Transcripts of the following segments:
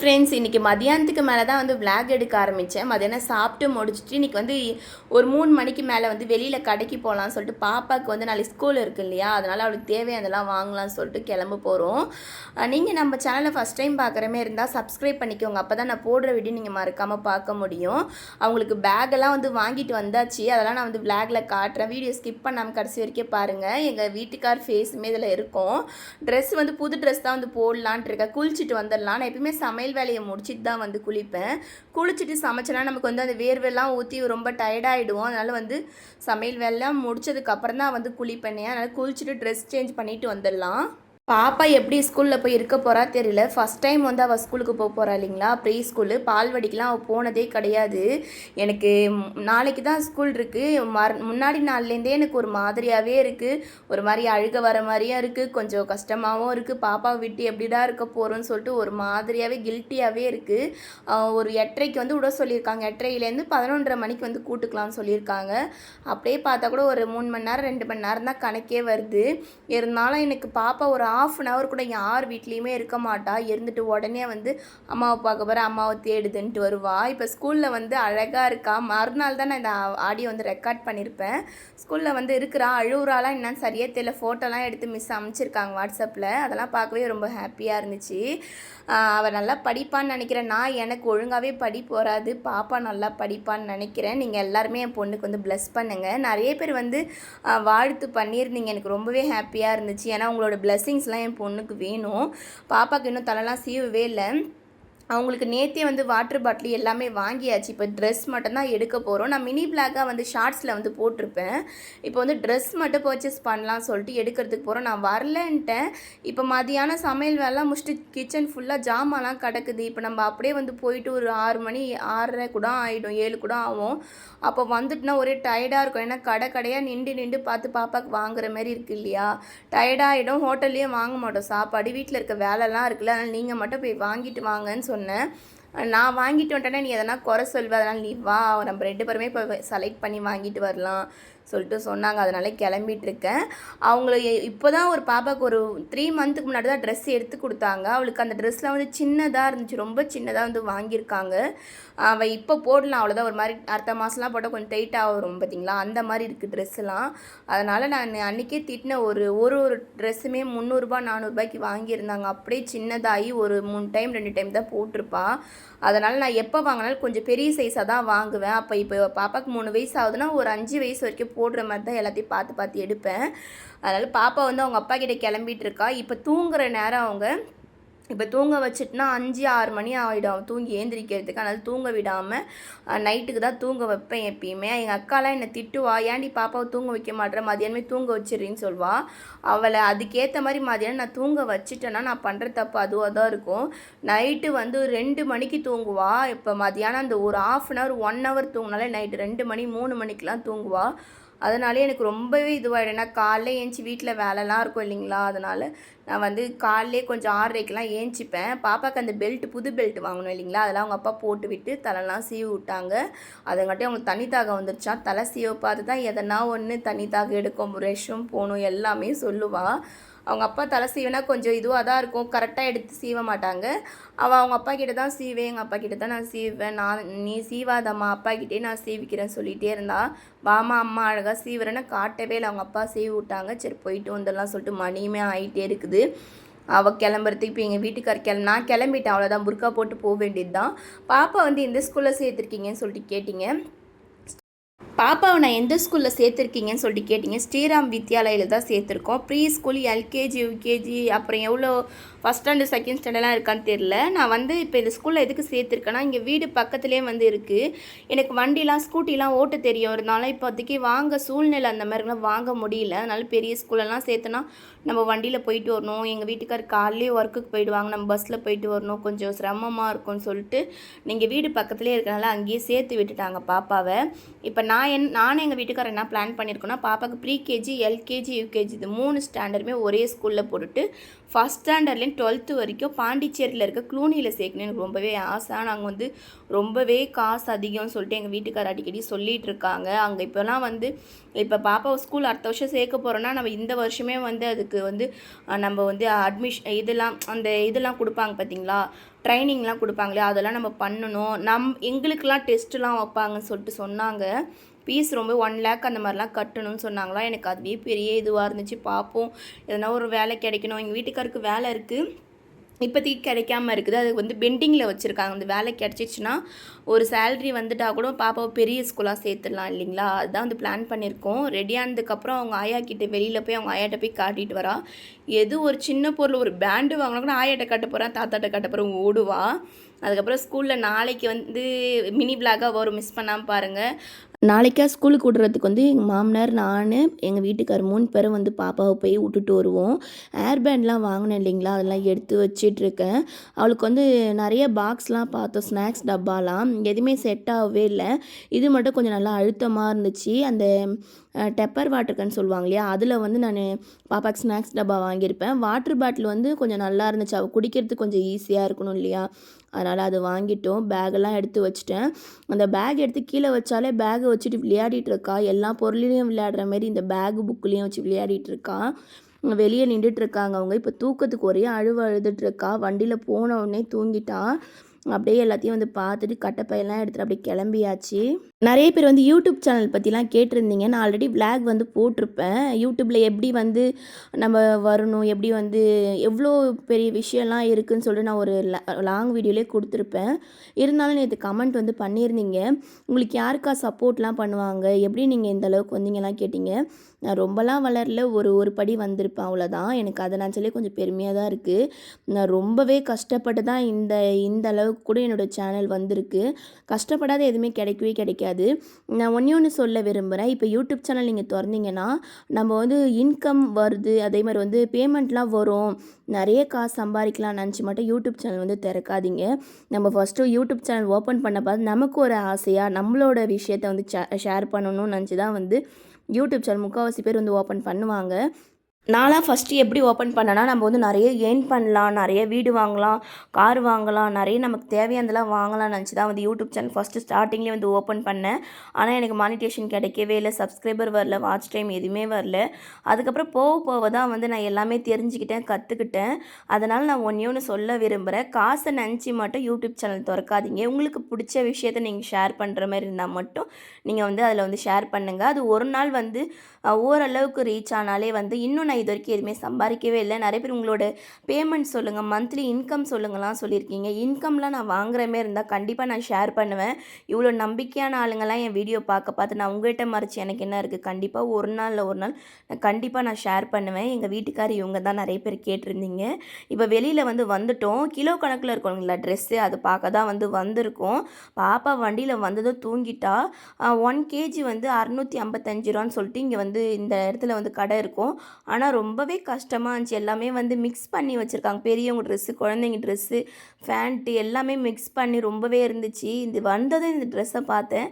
Friends இன்றைக்கி மதியானத்துக்கு மேலே தான் வந்து விளாக் எடுக்க ஆரம்பித்தேன் மதியானம் சாப்பிட்டு முடிச்சுட்டு இன்றைக்கி வந்து ஒரு மூணு மணிக்கு மேலே வந்து வெளியில் கடைக்கு போகலான்னு சொல்லிட்டு பாப்பாவுக்கு வந்து நாளைக்கு ஸ்கூல் இருக்குது இல்லையா? அதனால் அவளுக்கு தேவையானதெல்லாம் வாங்கலாம்னு சொல்லிட்டு கிளம்ப போகிறோம் நீங்கள் நம்ம சேனலை ஃபஸ்ட் டைம் பார்க்குற மாதிரி இருந்தால் சப்ஸ்கிரைப் பண்ணிக்கோங்க. அப்போ தான் நான் போடுற வீடியோ நீங்கள் மறக்காமல் பார்க்க முடியும். அவங்களுக்கு பேக்கெல்லாம் வந்து வாங்கிட்டு வந்தாச்சு. அதெல்லாம் நான் வந்து விளாகில் காட்டுறேன். வீடியோ ஸ்கிப் பண்ணாமல் கடைசி வரைக்கும் பாருங்கள் எங்கள் வீட்டுக்கார் ஃபேஸுமே இதில் இருக்கும். ட்ரெஸ் வந்து புது ட்ரெஸ் தான் வந்து போடலான்ட்டு இருக்கேன். குளிச்சுட்டு வந்துடலாம். நான் எப்பயுமே சமையல் சமையல் வேலையை முடிச்சுட்டு தான் வந்து குளிப்பேன். குளிச்சுட்டு சமைச்சேன்னா நமக்கு வந்து அந்த வேர்வெல்லாம் ஊற்றி ரொம்ப டயர்டாகிடுவோம் அதனால் வந்து சமையல் வேலைலாம் முடிச்சதுக்கப்புறம் தான் வந்து குளிப்பேனே. அதனால் குளிச்சுட்டு ட்ரெஸ் சேஞ்ச் பண்ணிட்டு வந்துடலாம். பாப்பா எப்படி ஸ்கூலில் போய் இருக்க போகிறா தெரியல. ஃபஸ்ட் டைம் வந்து அவள் ஸ்கூலுக்கு போக போகிறா இல்லைங்களா? ப்ரீ ஸ்கூலு பால்வடிக்கெலாம் அவள் போனதே கிடையாது. எனக்கு நாளைக்கு தான் ஸ்கூல் இருக்குது மறு முன்னாடி நாள்லேருந்தே எனக்கு ஒரு மாதிரியாகவே இருக்குது ஒரு மாதிரி அழுக வர மாதிரியும் இருக்குது கொஞ்சம் கஷ்டமாகவும் இருக்குது பாப்பாவை விட்டு எப்படிடா இருக்க போகிறோன்னு சொல்லிட்டு ஒரு மாதிரியாகவே கில்ட்டியாகவே இருக்குது ஒரு எட்டரைக்கு வந்து விட சொல்லியிருக்காங்க. எட்டரையிலேருந்து பதினொன்றரை மணிக்கு வந்து கூட்டுக்கலாம்னு சொல்லியிருக்காங்க. அப்படியே பார்த்தா கூட ஒரு மூணு மணி நேரம் ரெண்டு மணி நேரம் தான் கணக்கே வருது. இருந்தாலும் எனக்கு பாப்பா ஒரு ஆஃப் அன் ஹவர் கூட யார் வீட்லேயுமே இருக்க மாட்டா. இருந்துட்டு உடனே வந்து அம்மாவை பார்க்க போகிற அம்மாவை தேடுதுன்ட்டு வருவா. இப்போ ஸ்கூலில் வந்து அழகாக இருக்கா? மறுநாள் தான் நான் இந்த ஆடியோ வந்து ரெக்கார்ட் பண்ணியிருப்பேன் ஸ்கூலில் வந்து இருக்கிறா. அழுவுறாலாம் என்னன்னு சரியாக தெரியல. ஃபோட்டோலாம் எடுத்து மிஸ் அமைச்சிருக்காங்க வாட்ஸ்அப்பில் அதெல்லாம் பார்க்கவே ரொம்ப ஹாப்பியாக இருந்துச்சு. அவள் நல்லா படிப்பான்னு நினைக்கிறேன். நான் எனக்கு ஒழுங்காகவே படிப்பு வராது. பாப்பா நல்லா படிப்பான்னு நினைக்கிறேன். நீங்கள் எல்லாருமே என் பொண்ணுக்கு வந்து ப்ளஸ் பண்ணுங்கள் நிறைய பேர் வந்து வாழ்த்து பண்ணியிருந்தீங்க. எனக்கு ரொம்பவே ஹாப்பியாக இருந்துச்சு. ஏன்னா உங்களோட ப்ளஸ்ஸிங்ஸ்லாம் என் பொண்ணுக்கு வேணும். பாப்பாவுக்கு இன்னும் தலைலாம் சீவவே இல்லை. அவங்களுக்கு நேற்றே வந்து வாட்டர் பாட்டில் எல்லாமே வாங்கியாச்சு. இப்போ ட்ரெஸ் மட்டும் தான் எடுக்க போகிறோம் நான் மினி பிளாக்காக வந்து ஷார்ட்ஸில் வந்து போட்டிருப்பேன். இப்போ வந்து ட்ரெஸ் மட்டும் பர்ச்சேஸ் பண்ணலாம் சொல்லிட்டு எடுக்கிறதுக்கு போகிறோம் நான் வரலன்ட்டேன். இப்போ மதியானம் சமையல் வேலை முடிச்சுட்டு கிச்சன் ஃபுல்லாக ஜாமான்லாம் கிடக்குது. இப்போ நம்ம அப்படியே வந்து போயிட்டு ஒரு ஆறு மணி ஆறரை கூட ஆகிடும் ஏழு கூட ஆகும். அப்போ வந்துட்டுனா ஒரே டயர்டாக இருக்கும். ஏன்னா கடை கடையாக நின்று நின்று பார்த்து பாப்பாவுக்கு வாங்குற மாதிரி இருக்கு இல்லையா? டயர்டாகிடும் ஹோட்டல்லையும் வாங்க மாட்டோம். சாப்பாடு வீட்டில் இருக்க வேலைலாம் இருக்குல்ல. அதனால் நீங்கள் மட்டும் போய் வாங்கிட்டு வாங்கன்னு சொன்னேன் நான் வாங்கிட்டு வந்துட்டேன்னா நீ எதனா குறை சொல்வ அதனால் நீ வா நம்ம ரெண்டு பேருமே இப்போ செலக்ட் பண்ணி வாங்கிட்டு வரலாம். சொல்லிட்டு சொன்னாங்க. அதனால கிளம்பிட்டு இருக்கேன் அவங்கள இப்போ தான் ஒரு பாப்பாவுக்கு ஒரு த்ரீ மந்த்துக்கு முன்னாடி தான் ட்ரெஸ் எடுத்து கொடுத்தாங்க. அவளுக்கு அந்த ட்ரெஸ்லாம் வந்து சின்னதாக இருந்துச்சு. ரொம்ப சின்னதாக வந்து வாங்கியிருக்காங்க. அவள் இப்போ போடலாம். அவ்வளோதான் ஒரு மாதிரி அடுத்த மாதம்லாம் போட்டால் கொஞ்சம் டைட்டாக வரும் பார்த்தீங்களா அந்த மாதிரி இருக்குது ட்ரெஸ்ஸெலாம் அதனால் நான் அன்றைக்கே திட்டின ஒரு ஒரு ஒரு ட்ரெஸ்ஸுமே முந்நூறுரூபா நானூறுபாய்க்கு வாங்கியிருந்தாங்க. அப்படியே சின்னதாகி ஒரு மூணு டைம் ரெண்டு டைம் தான் போட்டிருப்பா. அதனால் நான் எப்போ வாங்கினாலும் கொஞ்சம் பெரிய சைஸாக தான் வாங்குவேன். அப்போ இப்போ பாப்பாவுக்கு மூணு வயசு ஆகுதுன்னா ஒரு அஞ்சு வயசு வரைக்கும் போடுற மாதிரி தான் எல்லாத்தையும் பார்த்து பார்த்து எடுப்பேன். அதனால் பாப்பா வந்து அவங்க அப்பா கிட்டே கிளம்பிட்டு இருக்கா. இப்போ தூங்குற நேரம் அவங்க இப்போ தூங்க வச்சுட்டுனா அஞ்சு ஆறு மணி ஆகிடும் தூங்கி ஏந்திரிக்கிறதுக்கு. அதனால் தூங்க விடாமல் நைட்டுக்கு தான் தூங்க வைப்பேன் எப்பயுமே. எங்கள் அக்காலாம் என்னை திட்டுவா ஏன்டி பாப்பாவை தூங்க வைக்க மாட்டேற? மதியானமே தூங்க வச்சிடுறீன்னு சொல்வா. அவளை அதுக்கேற்ற மாதிரி மதியானம் நான் தூங்க வச்சுட்டேன்னா நான் பண்ணுற தப்பு அதுவாக தான் இருக்கும். நைட்டு வந்து ரெண்டு மணிக்கு தூங்குவா. இப்போ மதியானம் அந்த ஒரு half an hour one hour தூங்கினாலே night ரெண்டு மணி மூணு மணிக்கெலாம் தூங்குவா. அதனாலே எனக்கு ரொம்பவே இதுவாகிடும் ஏன்னா காலைல ஏஞ்சி வீட்டில் வேலைலாம் இருக்கும் இல்லைங்களா? அதனால் நான் வந்து காலையிலே கொஞ்சம் ஆறரைக்கெலாம் ஏஞ்சிப்பேன். பாப்பாவுக்கு அந்த பெல்ட் புது பெல்ட் வாங்கணும் இல்லைங்களா? அதெல்லாம் அவங்க அப்பா போட்டு விட்டு தலைலாம் சீவி விட்டாங்க. அதங்காட்டி அவங்களுக்கு தனி தாகம் வந்துருச்சா? தலை சீவை பார்த்து தான் எதனா ஒன்று தனி தாகம் எடுக்கும் ரெஷும் போகணும் எல்லாமே சொல்லுவாள் அவங்க அப்பா தலை சீவினா கொஞ்சம் இதுவாக தான் இருக்கும். கரெக்டாக எடுத்து சீவ மாட்டாங்க. அவள் அவங்க அப்பா கிட்ட தான் சீவேன் எங்கள் அப்பா கிட்ட தான் நான் சீவேன் நான் நீ சீவாதம்மா அப்பா கிட்டே நான் சீவிக்கிறேன் சொல்லிகிட்டே இருந்தா வாமா அம்மா அழகாக சீவுறேன்னு காட்டவே இல்லை. அவங்க அப்பா சீவி விட்டாங்க. சரி போயிட்டு வந்துடலாம் சொல்லிட்டு மணியுமே ஆகிட்டே இருக்குது. அவள் கிளம்புறதுக்கு இப்போ எங்கள் வீட்டுக்கார் கிளம்பி நான் கிளம்பிட்டேன். அவ்வளோதான் புர்க்கா போட்டு போக வேண்டியது தான் பாப்பா வந்து இந்த ஸ்கூலில் சேர்த்துருக்கீங்கன்னு சொல்லிட்டு கேட்டிங்க. பாப்பாவை நான் எந்த ஸ்கூலில் சேர்த்துருக்கீங்கன்னு சொல்லிட்டு கேட்டிங்க. ஸ்ரீராம் வித்யாலயில் தான் சேர்த்துருக்கோம். ப்ரீ ஸ்கூல் எல்கேஜி யூகேஜி அப்புறம் எவ்வளோ ஃபஸ்ட் ஸ்டாண்டர்ட் செகண்ட் ஸ்டாண்டர்ட்லாம் இருக்கான்னு தெரில நான் வந்து இப்போ இந்த ஸ்கூலில் எதுக்கு சேர்த்துருக்கேன்னா இங்கே வீடு பக்கத்துலேயே வந்து இருக்குது எனக்கு வண்டிலாம் ஸ்கூட்டிலாம் ஓட்ட தெரியும். இருந்தாலும் இப்போதைக்கு வாங்க சூழ்நிலை அந்த மாதிரிலாம் வாங்க முடியல. அதனால பெரிய ஸ்கூலெல்லாம் சேர்த்துனா நம்ம வண்டியில் போயிட்டு வரணும். எங்கள் வீட்டுக்கார் காலையிலே ஒர்க்குக்கு போயிடுவாங்க. நம்ம பஸ்ஸில் போயிட்டு வரணும். கொஞ்சம் சிரமமாக இருக்கும்னு சொல்லிட்டு நீங்கள் வீடு பக்கத்துலேயே இருக்கனால அங்கேயே சேர்த்து விட்டுட்டாங்க பாப்பாவை. இப்போ நான் என் நானும் எங்கள் வீட்டுக்காரர் என்ன பிளான் பண்ணியிருக்கோன்னா பாப்பாவுக்கு ப்ரீகேஜி எல்கேஜி யூகேஜி இது மூணு ஸ்டாண்டர்டுமே ஒரே ஸ்கூலில் போட்டுட்டு ஃபஸ்ட் ஸ்டாண்டர்ட்லேருந்து டுவெல்த்து வரைக்கும் பாண்டிச்சேரியில் இருக்க க்ளூனியில் சேர்க்கணும் எனக்கு ரொம்பவே ஆசை. நாங்கள் வந்து ரொம்பவே காசு அதிகம்னு சொல்லிட்டு எங்கள் வீட்டுக்கார் அடிக்கடி சொல்லிட்டு இருக்காங்க. அங்கே இப்போலாம் வந்து இப்போ பாப்பாவை ஸ்கூல் அடுத்த வருஷம் சேர்க்க போகிறோன்னா நம்ம இந்த வருஷமே வந்து அதுக்கு வந்து நம்ம வந்து அட்மிஷன் இதெல்லாம் அந்த இதெல்லாம் கொடுப்பாங்க பார்த்தீங்களா ட்ரைனிங்லாம் கொடுப்பாங்களே அதெல்லாம் நம்ம பண்ணணும். நம் எங்களுக்கெல்லாம் டெஸ்ட்டுலாம் வைப்பாங்கன்னு சொல்லிட்டு சொன்னாங்க. ஃபீஸ் ரொம்ப ஒன் லேக் அந்த மாதிரிலாம் கட்டணும்னு சொன்னாங்களா? எனக்கு அதுவே பெரிய இதுவாக இருந்துச்சு. பார்ப்போம் எதனா ஒரு வேலை கிடைக்கணும். எங்கள் வீட்டுக்காருக்கு வேலை இருக்குது இப்போதைக்கு கிடைக்காம இருக்குது. அது வந்து பெண்டிங்கில் வச்சுருக்காங்க. அந்த வேலை கிடச்சிச்சின்னா ஒரு சேலரி வந்துட்டா கூட பாப்பாவை பெரிய ஸ்கூலாக சேர்த்துடலாம் இல்லைங்களா? அதுதான் வந்து பிளான் பண்ணியிருக்கோம். ரெடி ஆனதுக்கப்புறம் அவங்க ஆயா கிட்டே வெளியில் போய் அவங்க ஆயாட்ட போய் காட்டிட்டு வரா. எது ஒரு சின்ன பொருள் ஒரு பேண்டு வாங்கினா கூட ஆயாட்ட கட்ட போகிறேன் தாத்தாட்ட கட்ட போகிறேன் ஓடுவா. அதுக்கப்புறம் ஸ்கூலில் நாளைக்கு வந்து மினி பிளாகாக வரும். மிஸ் பண்ணாமல் பாருங்கள் நாளைக்கா ஸ்கூலுக்கு விடுறதுக்கு வந்து எங்கள் மாமனார் நான் எங்கள் வீட்டுக்கார் மூணு பேரும் வந்து பாப்பாவை போய் விட்டுட்டு வருவோம். ஏர் பேண்ட்லாம் வாங்கினேன் இல்லைங்களா? அதெல்லாம் எடுத்து வச்சிட்ருக்கேன். அவளுக்கு வந்து நிறைய பாக்ஸ்லாம் பார்த்தோம். ஸ்நாக்ஸ் டப்பாலாம். எதுவுமே செட் ஆகவே இல்லை. இது மட்டும் கொஞ்சம் நல்லா அழுத்தமாக இருந்துச்சு. அந்த டெப்பர் வாட்டர்கன்னு சொல்லுவாங்க இல்லையா? அதில் வந்து நான் பாப்பாக்கு ஸ்நாக்ஸ் டப்பா வாங்கியிருப்பேன். வாட்டர் பாட்டில் வந்து கொஞ்சம் நல்லா இருந்துச்சு. அவள் குடிக்கிறதுக்கு கொஞ்சம் ஈஸியாக இருக்கணும் இல்லையா? அதனால் அது வாங்கிட்டோம். பேக்கெல்லாம் எடுத்து வச்சிட்டேன். அந்த பேக் எடுத்து கீழே வச்சாலே பேகை வச்சுட்டு விளையாடிட்டு இருக்கா? எல்லா பொருளையும் விளையாடுற மாரி இந்த பேகு புக்குலேயும் வச்சு விளையாடிட்டு இருக்கா? வெளியே நின்றுட்டு இருக்காங்க அவங்க. இப்போ தூக்கத்துக்கு ஒரே அழுவ அழுதுட்டு இருக்கா? வண்டியில் போன உடனே தூங்கிட்டா? அப்படியே எல்லாத்தையும் வந்து பார்த்துட்டு கட்டப்பையெல்லாம் எடுத்துகிட்டு அப்படியே கிளம்பியாச்சு. நிறைய பேர் வந்து யூடியூப் சேனல் பற்றிலாம் கேட்டிருந்தீங்க. நான் ஆல்ரெடி vlog வந்து போட்டிருப்பேன். யூடியூப்பில் எப்படி வந்து நம்ம வரணும் எப்படி வந்து எவ்வளோ பெரிய விஷயம்லாம் இருக்குதுன்னு சொல்லிட்டு நான் ஒரு லாங் வீடியோலேயே கொடுத்துருப்பேன். இருந்தாலும் நேற்று கமெண்ட் வந்து பண்ணியிருந்தீங்க. உங்களுக்கு யாருக்கா சப்போர்ட்லாம் பண்ணுவாங்க? எப்படி நீங்கள் இந்த அளவுக்கு வந்தீங்கலாம் கேட்டிங்க. நான் ரொம்பலாம் வளரல. ஒரு ஒரு படி வந்திருப்பேன். அவ்வளோதான். எனக்கு அதை நினச்சாலே கொஞ்சம் பெருமையாக தான் இருக்குது நான் ரொம்பவே கஷ்டப்பட்டு தான் இந்த இந்த அளவுக்கு கூட என்னோடய சேனல் வந்திருக்கு. கஷ்டப்படாத எதுவுமே கிடைக்கவே கிடைக்காது. நான் ஒன்றே ஒன்று சொல்ல விரும்புகிறேன் இப்போ யூடியூப் சேனல் நீங்கள் திறந்தீங்கன்னா நம்ம வந்து இன்கம் வருது. அதே மாதிரி வந்து பேமெண்ட்லாம் வரும். நிறைய காசு சம்பாதிக்கலாம் நினச்சி மட்டும் யூடியூப் சேனல் வந்து திறக்காதீங்க. நம்ம ஃபஸ்ட்டு யூடியூப் சேனல் ஓப்பன் பண்ண பார்த்து நமக்கு ஒரு ஆசையாக நம்மளோட விஷயத்தை வந்து ஷேர் பண்ணணும்னு நினச்சி தான் வந்து யூடியூப் சேனல் முக்கால்வாசி பேர் வந்து ஓப்பன் பண்ணுவாங்க. நான்லாம் ஃபஸ்ட்டு எப்படி ஓப்பன் பண்ணேன்னா நம்ம வந்து நிறைய ஏர்ன் பண்ணலாம் நிறைய வீடு வாங்கலாம் கார் வாங்கலாம் நிறைய நமக்கு தேவையானதெல்லாம் வாங்கலாம்னு நினச்சி தான் வந்து யூடியூப் சேனல் ஃபஸ்ட்டு ஸ்டார்டிங்லேயே வந்து ஓப்பன் பண்ணேன். ஆனால் எனக்கு மானிட்டேஷன் கிடைக்கவே இல்லை சப்ஸ்கிரைபர் வரல வாட்ச் டைம் எதுவுமே வரல. அதுக்கப்புறம் போக போக தான் வந்து நான் எல்லாமே தெரிஞ்சுக்கிட்டேன் கற்றுக்கிட்டேன் அதனால் நான் ஒன்றே ஒன்று சொல்ல விரும்புகிறேன் காசை நினச்சி மட்டும் யூடியூப் சேனல் திறக்காதீங்க. உங்களுக்கு பிடிச்ச விஷயத்த நீங்கள் ஷேர் பண்ணுற மாதிரி இருந்தால் மட்டும் நீங்கள் வந்து அதில் வந்து ஷேர் பண்ணுங்கள் அது ஒரு நாள் வந்து ஓரளவுக்கு ரீச் ஆனாலே வந்து இன்னும் நான் இது வரைக்கும் எதுவுமே சம்பாதிக்கவே இல்லை. நிறைய பேர் உங்களோட பேமெண்ட் சொல்லுங்கள் மந்த்லி இன்கம் சொல்லுங்கள்லாம் சொல்லியிருக்கீங்க. இன்கம்லாம் நான் வாங்குற மாரி இருந்தால் கண்டிப்பாக நான் ஷேர் பண்ணுவேன். இவ்வளோ நம்பிக்கையான ஆளுங்கள்லாம் என் வீடியோ பார்க்க பார்த்து நான் உங்கள்கிட்ட மறைச்சு எனக்கு என்ன இருக்குது கண்டிப்பாக ஒரு நாளில் ஒரு நாள் நான் கண்டிப்பாக நான் ஷேர் பண்ணுவேன். எங்கள் வீட்டுக்கார் இவங்க தான் நிறைய பேர் கேட்டிருந்தீங்க. இப்போ வெளியில் வந்து வந்துட்டோம். கிலோ கணக்கில் இருக்கணுங்களா ட்ரெஸ்ஸு அது பார்க்க தான் வந்து வந்திருக்கோம். பாப்பா வண்டியில் வந்ததும் தூங்கிட்டா. ஒன் கேஜி வந்து அறநூற்றி ஐம்பத்தஞ்சு ரூபான்னு சொல்லிட்டு இங்கே வந்து வந்து இந்த இடத்துல வந்து கடை இருக்கும். ஆனால் ரொம்பவே கஷ்டமாக இருந்துச்சு. எல்லாமே வந்து மிக்ஸ் பண்ணி வச்சுருக்காங்க. பெரியவங்க ட்ரெஸ்ஸு குழந்தைங்க ட்ரெஸ்ஸு ஃபேண்ட்டு எல்லாமே மிக்ஸ் பண்ணி ரொம்பவே இருந்துச்சு. இது வந்ததும் இந்த ட்ரெஸ்ஸை பார்த்தேன்.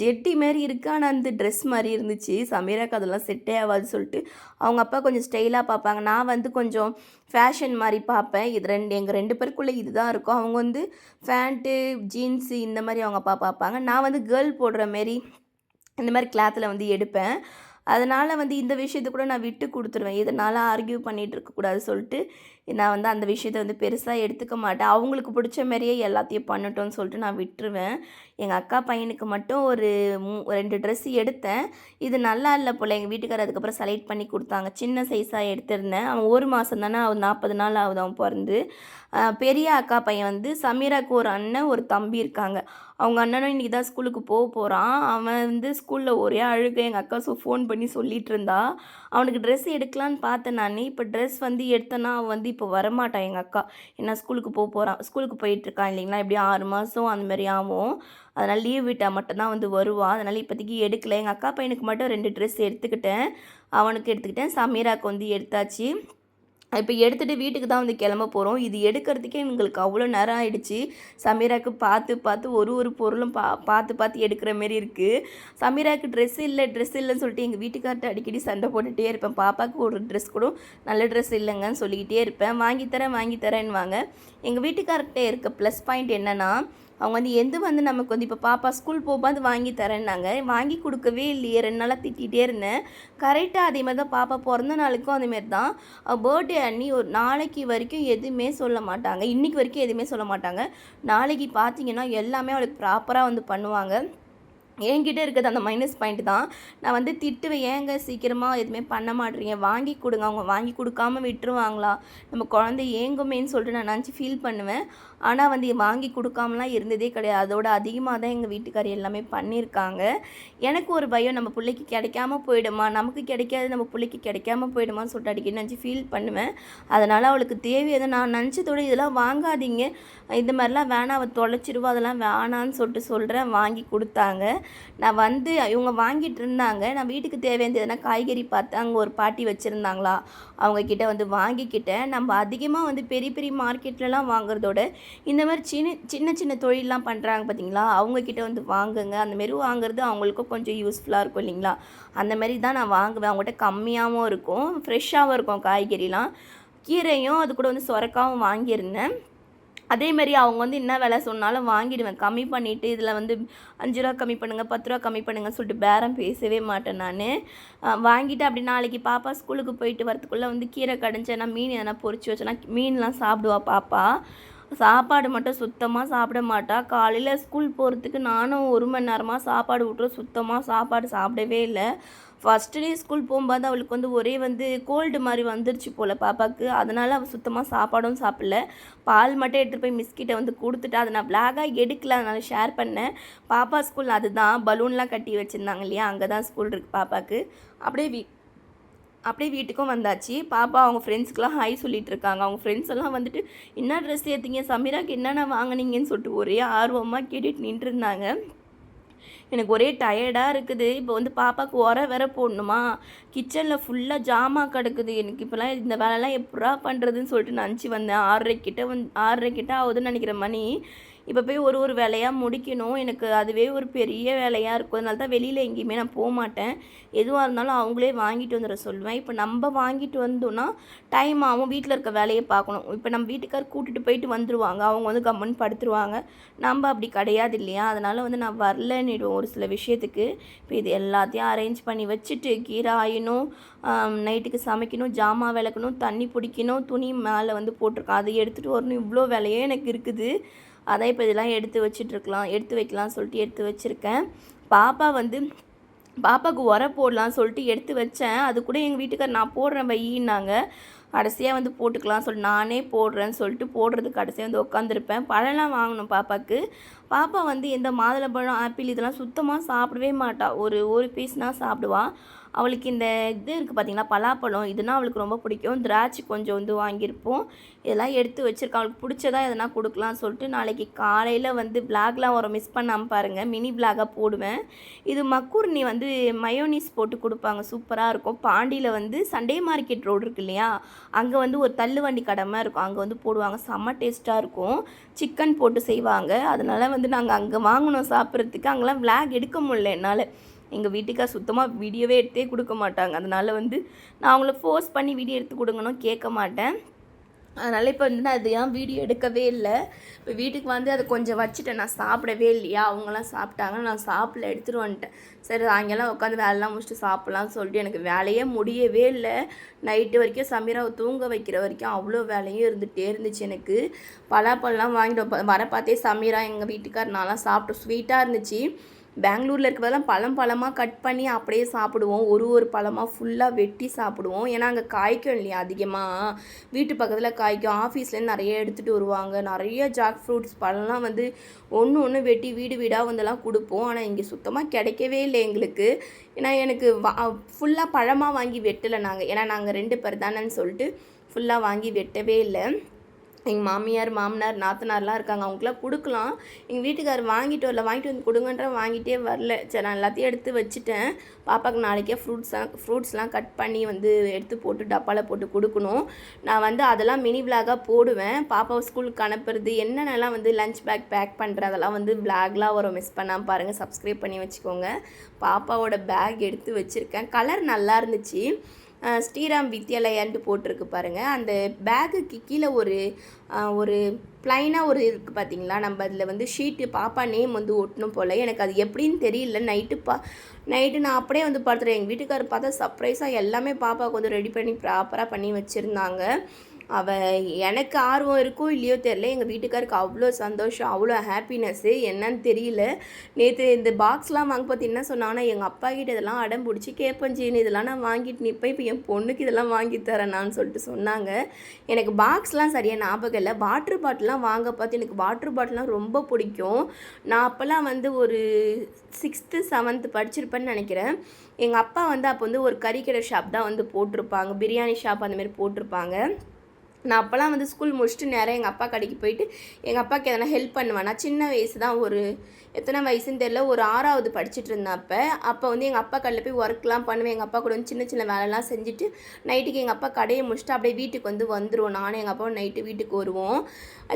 ஜெட்டி மாதிரி இருக்கு. ஆனால் அந்த ட்ரெஸ் மாதிரி இருந்துச்சு. சமீராக்கு அதெல்லாம் செட்டே ஆகாது சொல்லிட்டு அவங்க அப்பா கொஞ்சம் ஸ்டைலாக பார்ப்பாங்க. நான் வந்து கொஞ்சம் ஃபேஷன் மாதிரி பார்ப்பேன். இது ரெண்டு எங்கள் ரெண்டு பேருக்குள்ளே இதுதான் இருக்கும். அவங்க வந்து ஃபேண்ட்டு ஜீன்ஸு இந்த மாதிரி அவங்க அப்பா பார்ப்பாங்க. நான் வந்து கேர்ள் போடுற மாரி இந்த மாதிரி கிளாத்தில் வந்து எடுப்பேன். அதனால் வந்து இந்த விஷயத்தை கூட நான் விட்டு கொடுத்துருவேன். இதனால் ஆர்கியூ பண்ணிகிட்டு இருக்கக்கூடாது சொல்லிட்டு நான் வந்து அந்த விஷயத்தை வந்து பெருசாக எடுத்துக்க மாட்டேன். அவங்களுக்கு பிடிச்ச மாதிரியே எல்லாத்தையும் பண்ணட்டும்னு சொல்லிட்டு நான் விட்டுருவேன். எங்கள் அக்கா பையனுக்கு மட்டும் ஒரு மூ ரெண்டு ட்ரெஸ் எடுத்தேன். இது நல்லா இல்லை போல். எங்கள் வீட்டுக்காரர் அதுக்கப்புறம் செலக்ட் பண்ணி கொடுத்தாங்க. சின்ன சைஸாக எடுத்திருந்தேன். அவன் ஒரு மாதம் தானே அவன் நாற்பது நாள் ஆகுது அவன் பிறந்து. பெரிய அக்கா பையன் வந்து சமீராக்கு ஒரு அண்ணன் ஒரு தம்பி இருக்காங்க. அவங்க அண்ணனும் இன்றைக்கி தான் ஸ்கூலுக்கு போக போகிறான் அவன் வந்து ஸ்கூலில் ஒரே அழுக. எங்கள் அக்கா ஸோ ஃபோன் பண்ணி சொல்லிகிட்டு இருந்தா. அவனுக்கு ட்ரெஸ் எடுக்கலான்னு பார்த்தேன் நான். இப்போ ட்ரெஸ் வந்து எடுத்தேன்னா அவன் வந்து இப்போ வரமாட்டான் எங்கள் அக்கா. ஏன்னா ஸ்கூலுக்கு போக போகிறான் ஸ்கூலுக்கு போயிட்டுருக்கான் இல்லைங்களா? எப்படியும் ஆறு மாதம் அந்த மாதிரி ஆகும். அதனால் லீவ் விட்டால் மட்டும்தான் வந்து வருவான் அதனால் இப்போதைக்கு எடுக்கலை. எங்கள் அக்கா பையனுக்கு மட்டும் ரெண்டு ட்ரெஸ் எடுத்துக்கிட்டேன். அவனுக்கு எடுத்துக்கிட்டேன். சமீராக்கு வந்து எடுத்தாச்சு. இப்போ எடுத்துகிட்டு வீட்டுக்கு தான் வந்து கிளம்ப போகிறோம் இது எடுக்கிறதுக்கே எங்களுக்கு அவ்வளோ நேரம் ஆயிடுச்சு. சமீராக்கு பார்த்து பார்த்து ஒரு ஒரு பொருளும் பா பார்த்து பார்த்து எடுக்கிற மாரி இருக்குது சமீராக்கு ட்ரெஸ் இல்லை ட்ரெஸ் இல்லைன்னு சொல்லிட்டு எங்கள் வீட்டுக்கார்ட்ட அடிக்கடி சண்டை போட்டுகிட்டே இருப்பேன். பாப்பாவுக்கு ஒரு ட்ரெஸ் கூட நல்ல ட்ரெஸ் இல்லைங்கன்னு சொல்லிக்கிட்டே இருப்பேன். வாங்கித்தரேன் வாங்கித்தரேன்வாங்க எங்கள் வீட்டுக்கார்கிட்ட இருக்க ப்ளஸ் பாயிண்ட் என்னென்னா அவங்க வந்து எது வந்து நமக்கு வந்து இப்போ பாப்பா ஸ்கூல் போகும்போது வாங்கி தரேன்னாங்க. வாங்கி கொடுக்கவே இல்லையே. ரெண்டு நாளாக திட்டிகிட்டே இருந்தேன். கரெக்டாக அதே மாதிரி தான் பாப்பா பிறந்த நாளுக்கும் அதேமாரி தான். பர்த்டே அன்னி ஒரு நாளைக்கு வரைக்கும் எதுவுமே சொல்ல மாட்டாங்க. இன்றைக்கி வரைக்கும் எதுவுமே சொல்ல மாட்டாங்க. நாளைக்கு பார்த்தீங்கன்னா எல்லாமே அவளுக்கு ப்ராப்பராக வந்து பண்ணுவாங்க. என்கிட்ட இருக்கிறது அந்த மைனஸ் பாயிண்ட் தான். நான் வந்து திட்டுவேன். ஏங்க சீக்கிரமாக எதுவுமே பண்ண மாட்டேறீங்க. வாங்கி கொடுங்க. அவங்க வாங்கி கொடுக்காம விட்டுருவாங்களா? நம்ம குழந்தை ஏங்குமேன்னு சொல்லிட்டு நான் நினச்சி ஃபீல் பண்ணுவேன். ஆனால் வந்து வாங்கி கொடுக்காமலாம் இருந்ததே கிடையாது. அதோட அதிகமாக தான் எங்கள் வீட்டுக்காரர் எல்லாமே பண்ணியிருக்காங்க எனக்கு ஒரு பயம் நம்ம பிள்ளைக்கு கிடைக்காம போயிடுமா? நமக்கு கிடைக்காது நம்ம பிள்ளைக்கு கிடைக்காம போயிடுமான்னு சொல்லிட்டு அடிக்கடி நினச்சி ஃபீல் பண்ணுவேன். அதனால் அவளுக்கு தேவையதை நான் நினச்சதோட இதெல்லாம் வாங்காதீங்க. இந்த மாதிரிலாம் வேணாம் அவள் தொலைச்சிருவா அதெல்லாம் வேணான்னு சொல்லிட்டு சொல்கிறேன் வாங்கி கொடுத்தாங்க. நான் வந்து இவங்க வாங்கிட்டு இருந்தாங்க. நான் வீட்டுக்கு தேவையானது எதனா காய்கறி பார்த்து அங்கே ஒரு பாட்டி வச்சுருந்தாங்களா? அவங்கக்கிட்ட வந்து வாங்கிக்கிட்டேன். நம்ம அதிகமாக வந்து பெரிய பெரிய மார்க்கெட்லலாம் வாங்குறதோட இந்த மாதிரி சின்ன சின்ன சின்ன தொழிலெலாம் பண்ணுறாங்க பார்த்தீங்களா அவங்கக்கிட்ட வந்து வாங்குங்க. அந்த மாரி வாங்குறது அவங்களுக்கும் கொஞ்சம் யூஸ்ஃபுல்லாக இருக்கும் இல்லைங்களா? அந்த மாதிரி தான் நான் வாங்குவேன். அவங்ககிட்ட கம்மியாகவும் இருக்கும். ஃப்ரெஷ்ஷாகவும் இருக்கும் காய்கறிலாம். கீரையும் அது கூட வந்து சொரக்காவும் வாங்கியிருந்தேன். அதே மாதிரி அவங்க வந்து என்ன விலை சொன்னாலும் வாங்கிடுவேன். கம்மி பண்ணிவிட்டு இதில் வந்து அஞ்சு ரூபா கம்மி பண்ணுங்கள் பத்து ரூபா கம்மி பண்ணுங்கள் சொல்லிட்டு பேரம் பேசவே மாட்டேன் நான். வாங்கிட்டு அப்படி நாளைக்கு பாப்பா ஸ்கூலுக்கு போயிட்டு வரத்துக்குள்ளே வந்து கீரை கடைஞ்சேன்னா மீன் எதனா பொரிச்சு வச்சேன்னா மீன்லாம் சாப்பிடுவா பாப்பா. சாப்பாடு மட்டும் சுத்தமாக சாப்பிட மாட்டா. காலையில் ஸ்கூல் போகிறதுக்கு நானும் ஒரு மணி நேரமாக சாப்பாடு விட்டுரும் சுத்தமாக சாப்பாடு சாப்பிடவே இல்லை. ஃபஸ்ட்டு டே ஸ்கூல் போகும்போது அவளுக்கு வந்து ஒரே வந்து கோல்டு மாதிரி வந்துருச்சு போல் பாப்பாவுக்கு அதனால் அவள் சுத்தமாக சாப்பாடும் சாப்பிடல. பால் மட்டும் எடுத்துகிட்டு போய் மிஸ்கிட்ட வந்து கொடுத்துட்டு. அதை நான் பிளாகாக எடுக்கல. அதனால் ஷேர் பண்ணேன். பாப்பா ஸ்கூல் அதுதான். பலூன்லாம் கட்டி வச்சுருந்தாங்க இல்லையா? அங்கே தான் ஸ்கூல் இருக்குது பாப்பாவுக்கு அப்படியே வீ அப்படியே வீட்டுக்கும் வந்தாச்சு. பாப்பா அவங்க ஃப்ரெண்ட்ஸ்க்கெலாம் ஹாய் சொல்லிட்டு இருக்காங்க அவங்க ஃப்ரெண்ட்ஸ் எல்லாம் வந்துட்டு என்ன ட்ரெஸ் ஏற்றிங்க சமீராக்கு என்னென்ன வாங்கினீங்கன்னு சொல்லிட்டு ஒரே ஆர்வமாக கேட்டுட்டு நின்றுருந்தாங்க. எனக்கு ஒரே டயர்டாக இருக்குது. இப்போ வந்து பாப்பாவுக்கு உர வேற போடணுமா? கிச்சனில் ஃபுல்லாக ஜாமா கிடக்குது. எனக்கு இப்போலாம் இந்த வேலைலாம் எப்படா பண்ணுறதுன்னு சொல்லிட்டு நினச்சி வந்தேன். ஆறரை கிட்ட வந்து ஆறரை கிட்ட ஆகுதுன்னு நினைக்கிற மணி. இப்போ போய் ஒரு ஒரு வேலையாக முடிக்கணும். எனக்கு அதுவே ஒரு பெரிய வேலையாக இருக்கும். அதனால தான் வெளியில் எங்கேயுமே நான் போக மாட்டேன். எதுவாக இருந்தாலும் அவங்களே வாங்கிட்டு வந்துட சொல்லுவேன். இப்போ நம்ம வாங்கிட்டு வந்தோன்னா டைம் ஆகும். வீட்டில் இருக்க வேலையை பார்க்கணும். இப்போ நம்ம வீட்டுக்கார் கூட்டிகிட்டு போயிட்டு வந்துடுவாங்க அவங்க வந்து கம்மன் படுத்துருவாங்க. நம்ம அப்படி கிடையாது இல்லையா? அதனால் வந்து நான் வரலன்னிடுவோம் ஒரு சில விஷயத்துக்கு. இப்போ இது எல்லாத்தையும் அரேஞ்ச் பண்ணி வச்சுட்டு கீரை ஆயினும் நைட்டுக்கு சமைக்கணும் ஜாமான் விளக்கணும் தண்ணி பிடிக்கணும் துணி மேலே வந்து போட்டிருக்கேன். அதை எடுத்துகிட்டு வரணும். இவ்வளோ வேலையே எனக்கு இருக்குது. அதான் இப்போ இதெல்லாம் எடுத்து வச்சுட்ருக்கலாம் எடுத்து வைக்கலாம்னு சொல்லிட்டு எடுத்து வச்சுருக்கேன். பாப்பா வந்து பாப்பாவுக்கு உர போடலாம் சொல்லிட்டு எடுத்து வச்சேன். அது கூட எங்கள் வீட்டுக்கார் நான் போடுறேன் வையின்னாங்க. கடைசியாக வந்து போட்டுக்கலாம் சொல்லி நானே போடுறேன்னு சொல்லிட்டு போடுறது கடைசியாக வந்து உட்காந்துருப்பேன் பழம்லாம் வாங்கணும் பாப்பாவுக்கு பாப்பா வந்து எந்த மாதுளம்பழம் ஆப்பிள் இதெல்லாம் சுத்தமாக சாப்பிடவே மாட்டாள் ஒரு ஒரு பீஸ்னால் சாப்பிடுவாள் அவளுக்கு இந்த இது இருக்குது பார்த்தீங்களா பலாப்பழம் இதுனா அவளுக்கு ரொம்ப பிடிக்கும். திராட்சை கொஞ்சம் வந்து வாங்கியிருப்போம். இதெல்லாம் எடுத்து வச்சுருக்கா அவளுக்கு பிடிச்சதா எதனா கொடுக்கலாம்னு சொல்லிட்டு நாளைக்கு காலையில் வந்து பிளாக்லாம் வரும். மிஸ் பண்ணாமல் பாருங்கள் மினி பிளாகாக போடுவேன். இது மக்கூர்னி வந்து மயோனிஸ் போட்டு கொடுப்பாங்க. சூப்பராக இருக்கும். பாண்டியில் வந்து சண்டே மார்க்கெட் ரோடு இருக்கு இல்லையா? அங்கே வந்து ஒரு தள்ளுவண்டி கடமை இருக்கும். அங்கே வந்து போடுவாங்க. செம்ம டேஸ்ட்டாக இருக்கும். சிக்கன் போட்டு செய்வாங்க. அதனால் வந்து நாங்கள் அங்கே வாங்கணும் சாப்பிட்றதுக்கு. அங்கெல்லாம் விளாக் எடுக்க முடியல என்னால். எங்கள் வீட்டுக்கார் சுத்தமாக வீடியோவே எடுத்தே கொடுக்க மாட்டாங்க. அதனால் வந்து நான் அவங்கள ஃபோர்ஸ் பண்ணி வீடியோ எடுத்து கொடுங்கன்னு கேட்க மாட்டேன். அதனால் இப்போ வந்து நான் அது ஏன் வீடியோ எடுக்கவே இல்லை. இப்போ வீட்டுக்கு வந்து அதை கொஞ்சம் வச்சுட்டேன். நான் சாப்பிடவே இல்லையா? அவங்களாம் சாப்பிட்டாங்க. நான் சாப்பிடல எடுத்துகிட்டு வந்துட்டேன். சரி அங்கெல்லாம் உட்காந்து வேலைலாம் முடிச்சுட்டு சாப்பிட்லாம்னு சொல்லிட்டு எனக்கு வேலையே முடியவே இல்லை. நைட்டு வரைக்கும் சமீராவை தூங்க வைக்கிற வரைக்கும் அவ்வளோ வேலையும் இருந்துகிட்டே இருந்துச்சு எனக்கு. பலாப்பழம்லாம் வாங்கிட்டு வர பார்த்தே சமீரா எங்கள் வீட்டுக்கார் நான்லாம் சாப்பிட்டோம் ஸ்வீட்டாக இருந்துச்சு. பெங்களூரில் இருக்கிறதெல்லாம் பழம் பழமாக கட் பண்ணி அப்படியே சாப்பிடுவோம். ஒரு ஒரு பழமாக ஃபுல்லாக வெட்டி சாப்பிடுவோம். ஏன்னா அங்கே காய்க்கும் இல்லையா அதிகமாக வீட்டு பக்கத்தில் காய்க்கும். ஆஃபீஸ்லேருந்து நிறைய எடுத்துகிட்டு வருவாங்க. நிறைய ஜாக் ஃப்ரூட்ஸ் பழம்லாம் வந்து ஒன்று ஒன்று வெட்டி வீடு வீடாக வந்தெல்லாம் கொடுப்போம். ஆனால் இங்கே சுத்தமாக கிடைக்கவே இல்லை எங்களுக்கு. ஏன்னா எனக்கு வா ஃபுல்லாக பழமாக வாங்கி வெட்டலை நாங்கள் ஏன்னா நாங்கள் ரெண்டு பேர் தானேன்னு சொல்லிட்டு ஃபுல்லாக வாங்கி வெட்டவே இல்லை. எங்கள் மாமியார் மாமனார் நாத்தனார்லாம் இருக்காங்க. அவங்களுக்குலாம் கொடுக்கலாம். எங்கள் வீட்டுக்கார் வாங்கிட்டு வரல. வாங்கிட்டு வந்து கொடுங்கன்ற வாங்கிட்டே வரல. சரி நான் எல்லாத்தையும் எடுத்து வச்சுட்டேன். பாப்பாவுக்கு நாளைக்கே ஃப்ரூட்ஸ்லாம் ஃப்ரூட்ஸ்லாம் கட் பண்ணி வந்து எடுத்து போட்டு டப்பாவில் போட்டு கொடுக்கணும். நான் வந்து அதெல்லாம் மினி விளாகாக போடுவேன். பாப்பாவை ஸ்கூலுக்கு அனுப்புறது என்னென்னலாம் வந்து லஞ்ச் பேக் பேக் பண்ணுறது அதெல்லாம் வந்து விளாக்லாம் வரும். மிஸ் பண்ணாமல் பாருங்கள் சப்ஸ்கிரைப் பண்ணி வச்சுக்கோங்க. பாப்பாவோட பேக் எடுத்து வச்சுருக்கேன். கலர் நல்லா இருந்துச்சு. ஸ்ரீராம் வித்யாலயான்ட்டு போட்டிருக்கு பாருங்கள் அந்த பேக்குக்கு கீழே ஒரு ஒரு ப்ளைனாக ஒரு இருக்குது பார்த்தீங்களா நம்ம அதில் வந்து ஷீட்டு பாப்பா நேம் வந்து ஒட்டணும் போல். எனக்கு அது எப்படின்னு தெரியல. நைட்டு பா நைட்டு நான் அப்படியே வந்து பார்த்துட்டேன் எங்கள் வீட்டுக்காரர் பார்த்தா சர்ப்ரைஸாக எல்லாமே பாப்பாவுக்கு வந்து ரெடி பண்ணி ப்ராப்பராக பண்ணி வச்சுருந்தாங்க. அவள் எனக்கு ஆர்வம் இருக்கோ இல்லையோ தெரில எங்கள் வீட்டுக்காருக்கு அவ்வளோ சந்தோஷம் அவ்வளோ ஹாப்பினஸ்ஸு என்னன்னு தெரியல. நேற்று இந்த பாக்ஸ்லாம் வாங்க பார்த்து என்ன சொன்னாங்கன்னா எங்கள் அப்பா கிட்ட இதெல்லாம் அடம் பிடிச்சி கேட்பேன் ஜீனு. இதெல்லாம் நான் வாங்கிட்டு நிற்பேன் இப்போ என் பொண்ணுக்கு இதெல்லாம் வாங்கி தரேனான்னு சொல்லிட்டு சொன்னாங்க. எனக்கு பாக்ஸ்லாம் சரியாக ஞாபகம் இல்லை. வாட்ரு பாட்டிலாம் வாங்க பார்த்து எனக்கு வாட்ரு பாட்டிலாம் ரொம்ப பிடிக்கும். நான் அப்போல்லாம் வந்து ஒரு சிக்ஸ்த்து செவன்த்து படிச்சிருப்பேன்னு நினைக்கிறேன். எங்கள் அப்பா வந்து அப்போ வந்து ஒரு கறிக்கடை ஷாப் தான் வந்து போட்டிருப்பாங்க. பிரியாணி ஷாப் அந்தமாரி போட்டிருப்பாங்க. நான் அப்போல்லாம் வந்து ஸ்கூல் முடிச்சுட்டு நேராக எங்கள் அப்பா கடைக்கு போயிட்டு எங்கள் அப்பாவுக்கு எதனா ஹெல்ப் பண்ணுவேன் நான் சின்ன வயசு தான் ஒரு எத்தனை வயசுன்னு தெரியல ஒரு ஆறாவது படிச்சுட்டு இருந்தேன் அப்போ. அப்போ வந்து எங்கள் அப்பா கடையில் போய் ஒர்க்லாம் பண்ணுவேன். எங்கள் அப்பா கூட வந்து சின்ன சின்ன வேலைலாம் செஞ்சுட்டு நைட்டுக்கு எங்கள் அப்பா கடையை முடிச்சுட்டு அப்படியே வீட்டுக்கு வந்து வந்துடுவோம் நானும் எங்கள் அப்பாவும் நைட்டு வீட்டுக்கு வருவோம்.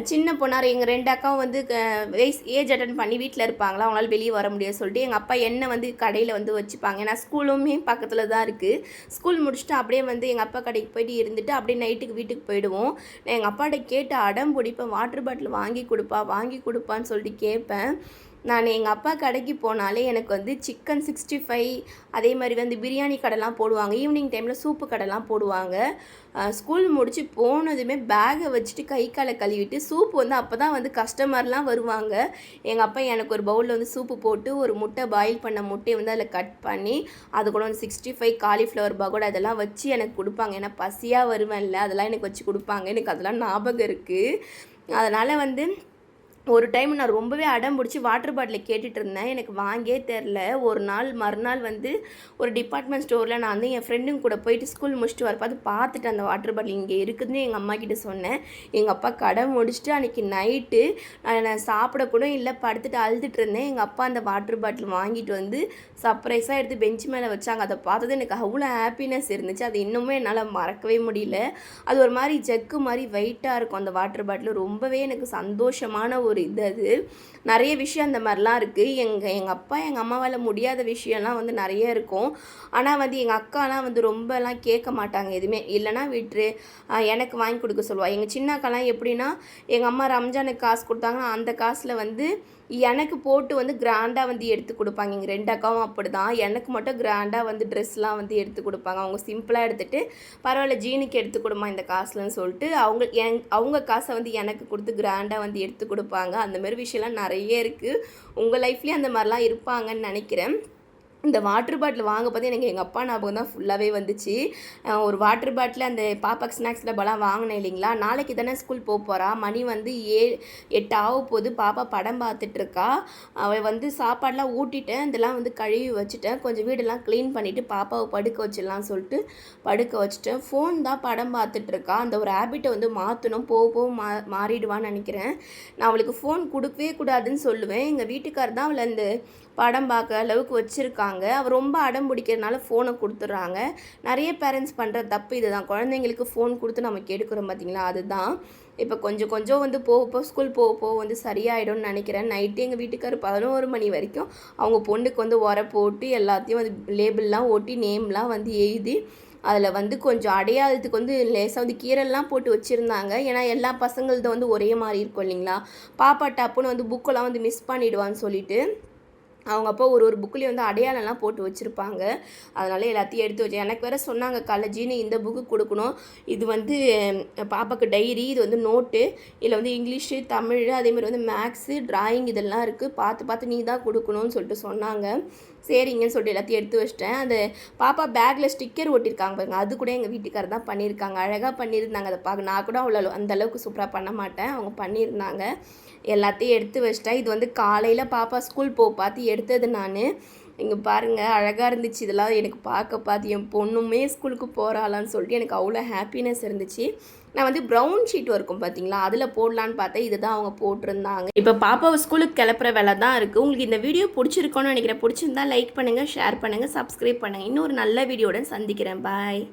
சின்ன பொண்ணார் எங்கள் ரெண்டு அக்காவும் வந்து க- வயசு ஏஜ் அட்டன் பண்ணி வீட்டில் இருப்பாங்களா? அவங்களால வெளியே வர முடியாது சொல்லிட்டு எங்கள் அப்பா என்னை வந்து கடையில் வந்து வச்சுப்பாங்க. ஏன்னா ஸ்கூலுமே பக்கத்தில் தான் இருக்குது ஸ்கூல் முடிச்சுட்டு அப்படியே வந்து எங்கள் அப்பா கடைக்கு போயிட்டு இருந்துட்டு அப்படியே நைட்டுக்கு வீட்டுக்கு போயிடுவோம். நான் எங்கள் அப்பாட்ட கேட்டு அடம் பிடிப்பேன். வாட்டர் பாட்டில் வாங்கி கொடுப்பா வாங்கி கொடுப்பான்னு சொல்லிட்டு கேட்பேன். நான் எங்கள் அப்பா கடைக்கு போனாலே எனக்கு வந்து சிக்கன் சிக்ஸ்டி ஃபைவ் அதே மாதிரி வந்து பிரியாணி கடைலாம் போடுவாங்க. ஈவினிங் டைமில் சூப்பு கடைலாம் போடுவாங்க. ஸ்கூல் முடித்து போனதுமே பேகை வச்சுட்டு கை காலை கழுவிட்டு சூப் வந்து அப்போ தான் வந்து கஸ்டமர்லாம் வருவாங்க. எங்கள் அப்பா எனக்கு ஒரு பவுலில் வந்து சூப்பு போட்டு ஒரு முட்டை பாயில் பண்ண முட்டையை வந்து அதில் கட் பண்ணி அது கூட வந்து சிக்ஸ்டி ஃபைவ் காலிஃப்ளவர் பகோடா அதெல்லாம் வச்சு எனக்கு கொடுப்பாங்க. ஏன்னா பசியாக வருவேன்ல அதெல்லாம் எனக்கு வச்சு கொடுப்பாங்க. எனக்கு அதெல்லாம் ஞாபகம் இருக்குது அதனால் வந்து ஒரு டைம் நான் ரொம்பவே அடம் பிடிச்சி வாட்டர் பாட்டில் கேட்டுட்டு இருந்தேன். எனக்கு வாங்கே தெரில ஒரு நாள் மறுநாள் வந்து ஒரு டிபார்ட்மெண்ட் ஸ்டோரில் நான் வந்து என் ஃப்ரெண்டுங்க கூட போயிட்டு ஸ்கூல் முடிச்சுட்டு வரப்போ பார்த்துட்டு அந்த வாட்டர் பாட்டில் இங்கே இருக்குதுன்னு எங்கள் அம்மா கிட்ட சொன்னேன். எங்கள் அப்பா கடை முடிச்சுட்டு அன்றைக்கி நைட்டு நான் சாப்பிட கூட இல்லை படுத்துட்டு அழுதுட்டு இருந்தேன். எங்கள் அப்பா அந்த வாட்டர் பாட்டில் வாங்கிட்டு வந்து சர்ப்ரைஸாக எடுத்து பெஞ்ச் மேலே வச்சாங்க. அதை பார்த்தது எனக்கு அவ்வளோ ஹாப்பினஸ் இருந்துச்சு. அது இன்னுமே என்னால் மறக்கவே முடியல. அது ஒரு மாதிரி ஜக்கு மாதிரி வெயிட்டாக இருக்கும் அந்த வாட்டர் பாட்டில் ரொம்பவே எனக்கு சந்தோஷமான ஒரு ஒரு இது அது. நிறைய விஷயம் அந்த மாதிரிலாம் இருக்குது எங்கள் எங்கள் அப்பா எங்கள் அம்மாவால் முடியாத விஷயம்லாம் வந்து நிறைய இருக்கும். ஆனால் வந்து எங்கள் அக்காலாம் வந்து ரொம்பலாம் கேட்க மாட்டாங்க எதுவுமே. இல்லைனா விட்டுரு எனக்கு வாங்கி கொடுக்க சொல்லுவாள் எங்கள் சின்ன அக்காலாம் எப்படின்னா எங்கள் அம்மா ரம்ஜானுக்கு காசு கொடுத்தாங்கன்னா அந்த காசில் வந்து எனக்கு போட்டு வந்து கிராண்டாக வந்து எடுத்து கொடுப்பாங்க. எங்கள் ரெண்டு அக்காவும் அப்படி தான் எனக்கு மட்டும் கிராண்டாக வந்து ட்ரெஸ்லாம் வந்து எடுத்து கொடுப்பாங்க. அவங்க சிம்பிளாக எடுத்துகிட்டு பரவாயில்ல ஜீனுக்கு எடுத்து கொடுமா இந்த காசுலன்னு சொல்லிட்டு அவங்க என் அவங்க காசை வந்து எனக்கு கொடுத்து கிராண்டாக வந்து எடுத்து கொடுப்பாங்க. அந்தமாரி விஷயம்லாம் நிறைய இருக்குது உங்கள் லைஃப்லேயும் அந்த மாதிரிலாம் இருப்பாங்கன்னு நினைக்கிறேன். இந்த வாட்டர் பாட்டில் வாங்க பார்த்து எனக்கு எங்கள் அப்பா ஞாபகம் தான் ஃபுல்லாகவே வந்துச்சு. ஒரு வாட்டர் பாட்டில் அந்த பாப்பாக்கு ஸ்நாக்ஸ் டப்பாலாம் வாங்கினேன் இல்லைங்களா? நாளைக்கு தானே ஸ்கூல் போக போகிறா மணி வந்து ஏ எட்டு ஆக போகுது. பாப்பா படம் பார்த்துட்ருக்கா அவள் வந்து சாப்பாடெலாம் ஊட்டிட்டேன். இதெல்லாம் வந்து கழுவி வச்சுட்டேன். கொஞ்சம் வீடெல்லாம் க்ளீன் பண்ணிவிட்டு பாப்பாவை படுக்க வச்சிடலாம்னு சொல்லிட்டு படுக்க வச்சுட்டேன். ஃபோன் தான் படம் பார்த்துட்ருக்கா அந்த ஒரு ஹேபிட்டை வந்து மாற்றணும் போக போக மா மாறிடுவான்னு நினைக்கிறேன். நான் அவளுக்கு ஃபோன் கொடுக்கவே கூடாதுன்னு சொல்லுவேன். எங்கள் வீட்டுக்கார் தான் அவளை அந்த படம் பார்க்க அளவுக்கு வச்சுருக்காங்க. அவள் ரொம்ப அடம் பிடிக்கிறதுனால ஃபோனை கொடுத்துட்றாங்க. நிறைய பேரண்ட்ஸ் பண்ணுற தப்பு இதுதான். குழந்தைங்களுக்கு ஃபோன் கொடுத்து நம்ம கெடுக்கிறோம் பார்த்தீங்களா அதுதான். இப்போ கொஞ்சம் கொஞ்சம் வந்து போக போக ஸ்கூல் போக போக வந்து சரியாயிடும்னு நினைக்கிறேன். நைட்டு எங்கள் வீட்டுக்கார் பதினோரு மணி வரைக்கும் அவங்க பொண்ணுக்கு வந்து உர போட்டு எல்லாத்தையும் வந்து லேபிள்லாம் ஒட்டி நேம்லாம் வந்து எழுதி அதில் வந்து கொஞ்சம் அடையாளத்துக்கு வந்து லேசாக வந்து கீரெல்லாம் போட்டு வச்சுருந்தாங்க. ஏன்னா எல்லா பசங்களது வந்து ஒரே மாதிரி இருக்கும் இல்லைங்களா? பாப்பா டப்புன்னு வந்து புக்கெல்லாம் வந்து மிஸ் பண்ணிடுவான்னு சொல்லிட்டு அவங்க அப்போ ஒரு ஒரு புக்லேயும் வந்து அடையாளம்லாம் போட்டு வச்சுருப்பாங்க. அதனால எல்லாத்தையும் எடுத்து வச்சேன் எனக்கு வேறு சொன்னாங்க காலேஜின்னு இந்த புக்கு கொடுக்கணும். இது வந்து பாப்பாவுக்கு பாப்பாக்கு டைரி இது வந்து நோட்டு இதில் வந்து இங்கிலீஷு தமிழ் அதேமாதிரி வந்து மேக்ஸு ட்ராயிங் இதெல்லாம் இருக்குது பார்த்து பார்த்து நீ தான் கொடுக்கணும்னு சொல்லிட்டு சொன்னாங்க. சரிங்கன்னு சொல்லிட்டு எல்லாத்தையும் எடுத்து வச்சிட்டேன். அந்த பாப்பா பேக்கில் ஸ்டிக்கர் ஒட்டியிருக்காங்க பாருங்க அது கூட எங்கள் வீட்டுக்காரர் தான் பண்ணியிருக்காங்க. அழகாக பண்ணியிருந்தாங்க. அதை பார்க்க நான் கூட அவ்வளோ அந்தளவுக்கு சூப்பராக பண்ண மாட்டேன். அவங்க பண்ணியிருந்தாங்க. எல்லாத்தையும் எடுத்து வச்சிட்டேன் இது வந்து காலையில் பாப்பா ஸ்கூல் போக பார்த்து எடுத்தது நான். இங்கே பாருங்கள் அழகாக இருந்துச்சு. இதெல்லாம் எனக்கு பார்க்க பார்த்து என் பொண்ணுமே ஸ்கூலுக்கு போகிறாளான்னு சொல்லிட்டு எனக்கு அவ்வளோ ஹாப்பினஸ் இருந்துச்சு. நான் வந்து ப்ரௌன் ஷீட் இருக்கும் பார்த்தீங்களா அதில் போடலான்னு பார்த்தேன் இதுதான் அவங்க போட்டிருந்தாங்க. இப்போ பாப்பாவை ஸ்கூலுக்கு கிளப்புற வேலை தான் இருக்குது உங்களுக்கு இந்த வீடியோ பிடிச்சிருக்கோன்னு நினைக்கிறேன். பிடிச்சிருந்தா லைக் பண்ணுங்கள் ஷேர் பண்ணுங்கள் சப்ஸ்கிரைப் பண்ணுங்கள் இன்னொரு நல்ல வீடியோட சந்திக்கிறேன். பாய்